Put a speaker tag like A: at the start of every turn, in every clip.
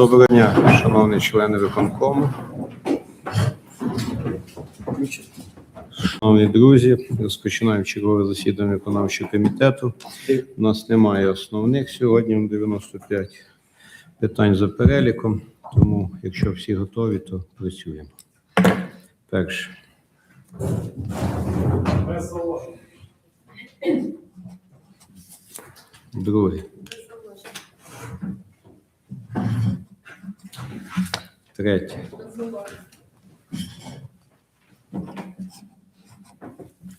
A: Доброго дня, шановні члени виконкому. Шановні друзі, розпочинаємо чергове засідання виконавчого комітету. У нас немає основних сьогодні 95 питань за переліком, тому якщо всі готові, то працюємо. Перше. Друге. Третє.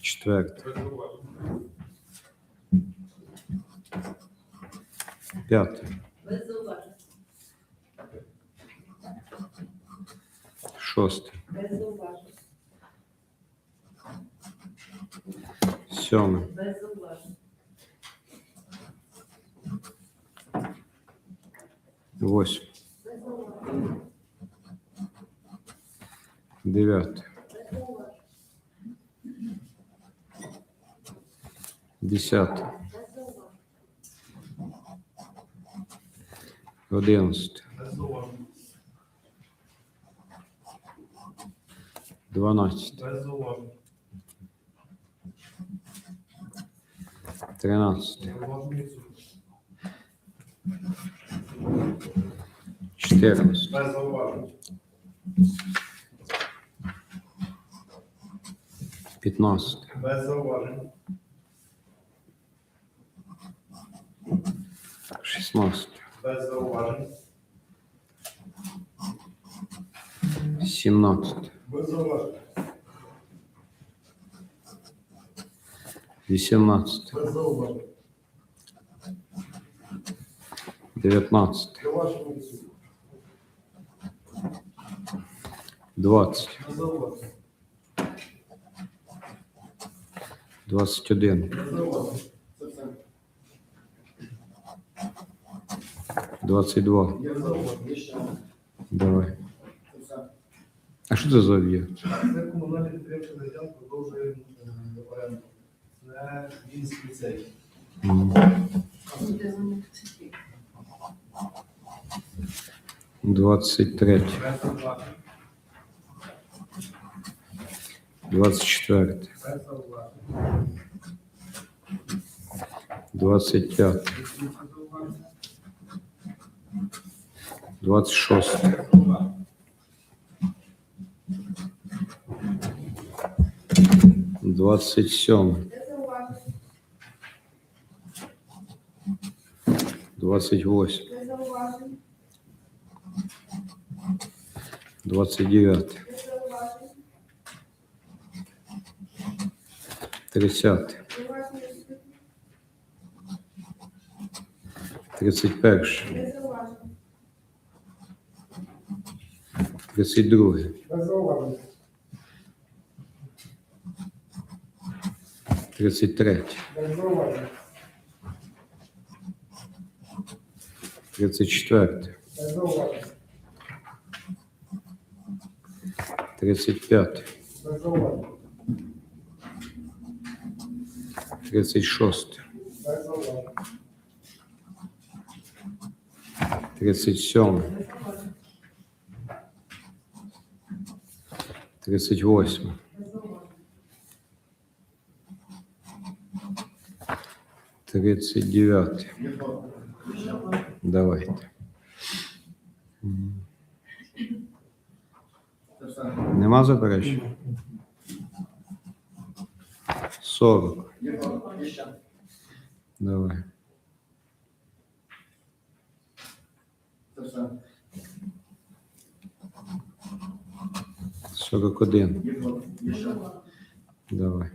A: Четверте. П'яте. Шосте. Сьоме. Девятый.
B: Десятый. Одиннадцатый.
A: Двенадцатый.
B: Тринадцатый. Четырнадцатый.
A: 15.
B: Без зауважень.
A: 16.
C: Без зауважень.
A: 17. 18.
C: 19. 20. 21. 22.
A: Давай. А что це за об'єкт?
C: Це комунальний підприємчий наділ продовжує оренду. Це Вінський ліцей.
A: Двадцать треть.
C: Двадцать четвертый.
A: 25. 26.
C: 27. 28.
A: 29. 30.
C: 31. 32.
A: 33. 34.
C: 35. Зауважень.
A: Тридцять друге.
C: Без зауважень.
A: Тридцять третє.
C: Без зауважень.
A: Тридцять четверте.
C: Без зауважень.
A: Тридцять п'яте.
C: Без зауважень.
A: Тридцять шосте.
C: Без зауважень.
A: Тридцять сьоме.
B: Без зауважень.
A: Тридцять восьме.
B: Без зауважень.
A: Тридцять дев'яте.
C: Є фото.
B: Без зауважень.
A: Давайте.
C: Це все.
A: Нема заперечень? Сорок.
C: Є фото. Є ще.
A: Давай.
C: Це все.
A: Сорок один.
C: Є фото. Є
B: Без
C: ще.
B: зауважень.
A: Давай.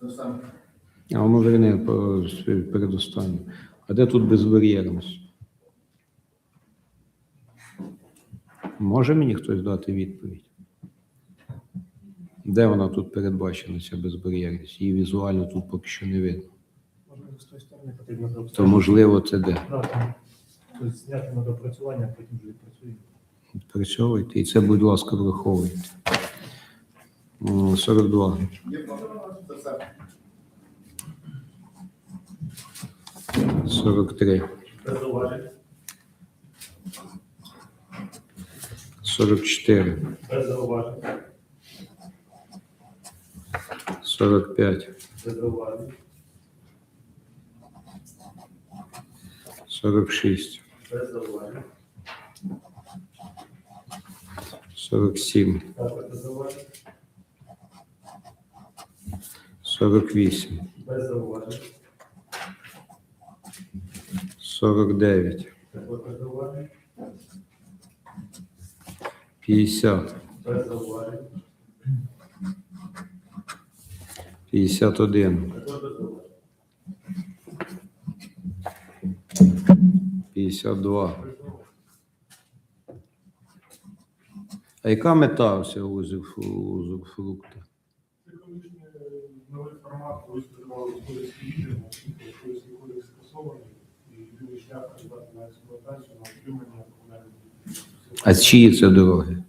C: Це все.
A: А воно верне по- передостаннє. А де тут безбар'єрність? Може мені хтось дати відповідь? Де вона тут передбачена, ця безбар'єрність? Її візуально тут поки що не видно.
D: Можливо, з тої сторони потрібно
A: То можливо це де?
D: Тобто зняти на допрацювання, а потім вже відпрацюємо.
A: Відпрацьовуйте. І це, будь ласка, враховуйте. М, 42. Сорок три,
C: Без зауважень.
A: сорок чотири, 49. 50.
C: 51. 52.
A: А яка мета
D: ося узуфрукта? Новий формат, коли сприймали кодекс, якщо кодекс скасований, шлях придбати на експлуатацію, на отримання комунальних
A: А чиї це дороги?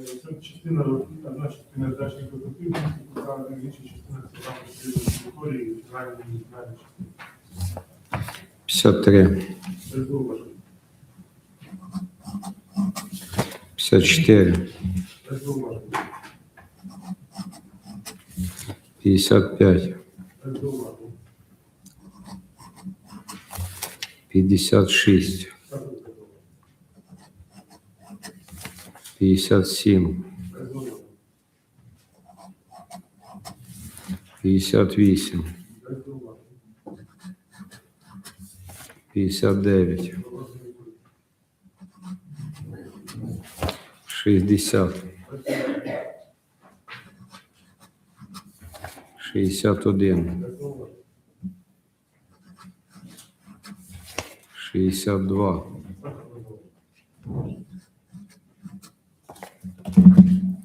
D: Е, Це частина, одна частина дачних викупів, яка інша частина це там території, федеральної муніципальної частини.
A: 53,
D: Без зауважень.
A: 54,
D: Без зауважень.
A: 55,
D: Без зауважень.
A: 56,
D: Також без зауважень.
A: 57,
D: Без зауважень.
A: 58,
D: Без зауважень.
A: 59,
D: Вопроси не будуть.
A: 60,
D: Без зауважень.
A: 61,
D: Без зауважень.
A: 62,
D: Також без зауважень.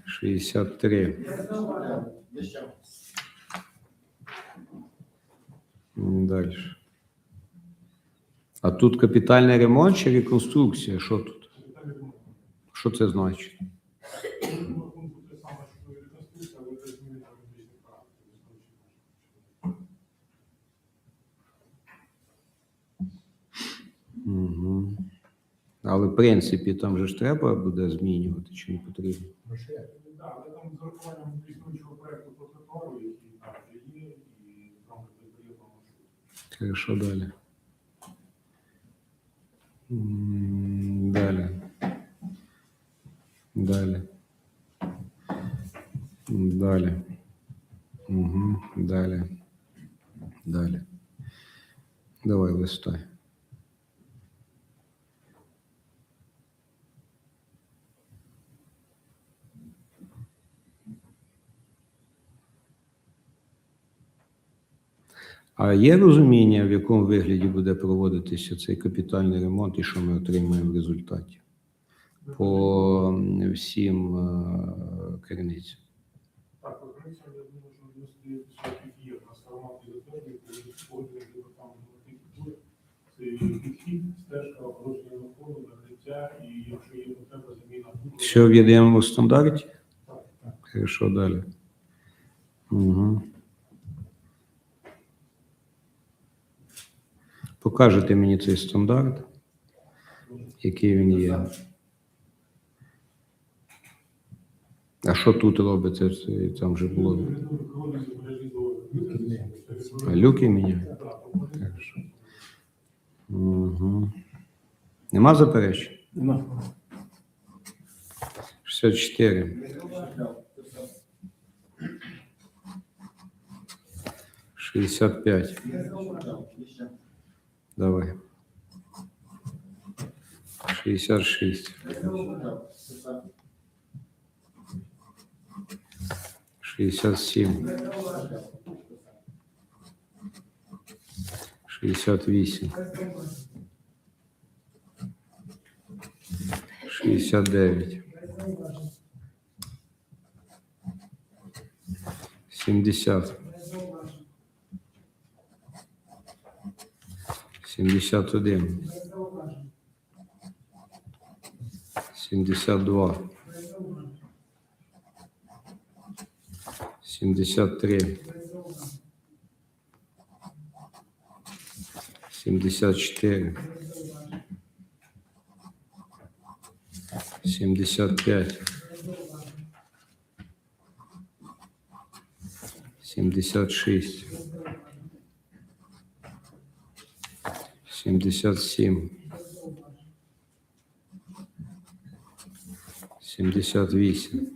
A: 63. Далі. А тут капітальний ремонт чи реконструкція? Що тут?
D: Деталі ремонту.
A: Що це значить?
D: Але
A: в принципі там же ж треба буде змінювати, чи не потрібно?
D: Так, але там з урахуванням існуючого проекту по тротуару, який там вже є, і там вже по маршруту.
A: Хорошо, далі. М, Далі. Далі. М, Далі. Угу. Далі. Далі. Давай листай. А є розуміння, в якому вигляді буде проводитися цей капітальний ремонт і що ми отримаємо в результаті по всім е, керівницям?
D: Так, по я думаю, що 99% є. Нас формат і коли погодили департамент. Це підхід, стежка, огородження навколо, накриття, і якщо є потреба, заміна.
A: Все в єдиному стандарті?
D: Так, так.
A: Хорошо, далі. Угу. Покажете мені цей стандарт, який він є. А що тут робиться? Там вже було. А люки міняють? Хорошо. Угу. Нема заперечень? 64. 65. Давай. 66. 67. 68. 69. 70. 71. 72, 73, 74, 75, 76, 77, 78,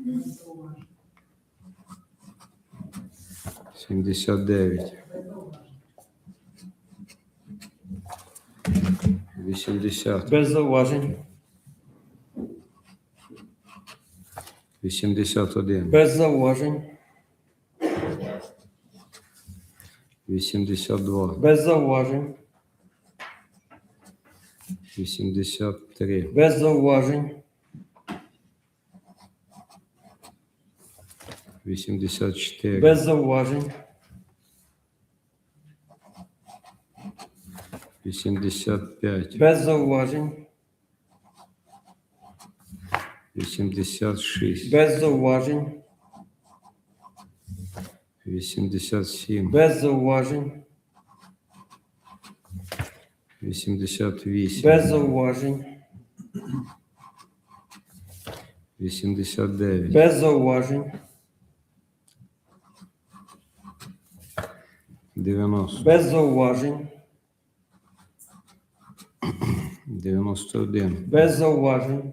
A: 79, 80,
E: Без зауважень.
A: 81,
E: Без зауважень.
A: 82,
E: Без зауважень.
A: 83,
E: Без зауважень.
A: 84,
E: Без зауважень.
A: 85,
E: Без зауважень.
A: 86,
E: Без зауважень.
A: 87,
E: Без зауважень.
A: 88,
E: Без зауважень.
A: 89,
E: Без зауважень.
A: 90,
E: Без зауважень.
A: 91,
E: Без зауважень.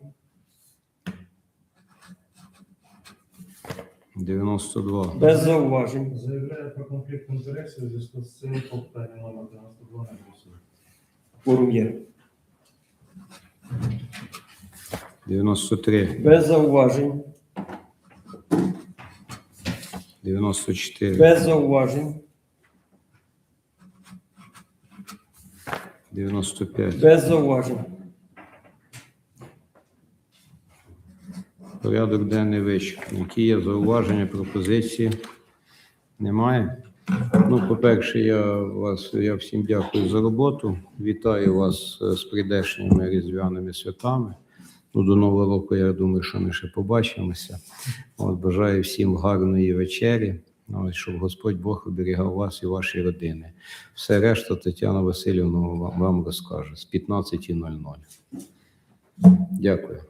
A: 92,
E: Без зауважень.
C: Заявляю про конфлікт інтересів у зв'язку з цим по питанню номер 92 не голосую.
E: Форум є.
A: 93,
E: Без зауважень.
A: 94,
E: Без зауважень.
A: 95.
E: Без зауважень.
A: Порядок денний вичерпаний. Які є зауваження, пропозиції? Немає. Ну, по-перше, я вас я всім дякую за роботу. Вітаю вас е, з прийдешніми різдвяними святами. Ну, до Нового року, я думаю, що ми ще побачимося. От, бажаю всім гарної вечері. От, щоб Господь Бог оберігав вас і ваші родини. Все решта Тетяна Васильівна вам розкаже з 15.00. Дякую.